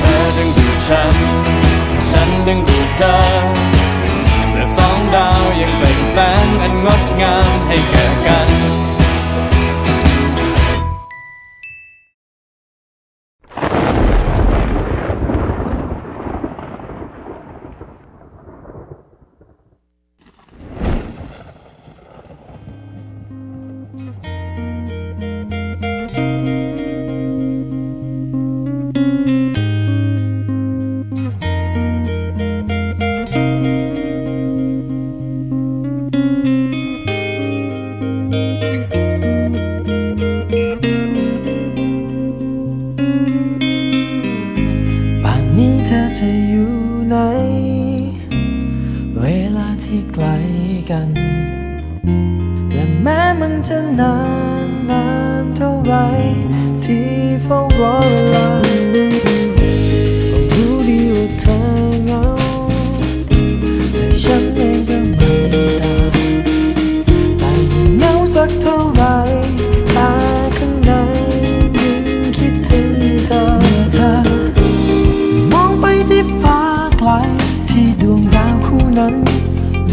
เธอดึงดูดฉัน ฉันดึงดูดเธอ จะอยู่ไหน เวลาที่ไกลกัน และแม้มันจะนานนานเท่าไรที่เฝ้ารอเวลา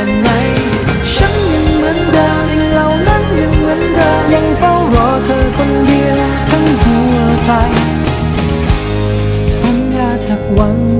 ค่ไหนฉันยังเหมือนเดิมสิ่งเหล่านั้นยังเหมือนเดิมยังเฝ้ารอเธอคนเดียวทั้งหัวใจ สัญญาจากวัน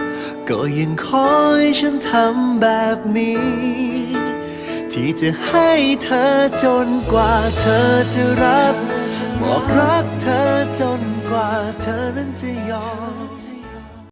ก็ยังคอยฉันทำแบบนี้ ที่จะให้เธอจนกว่าเธอจะรับ บอกรักเธอจนกว่าเธอนั้นจะยอม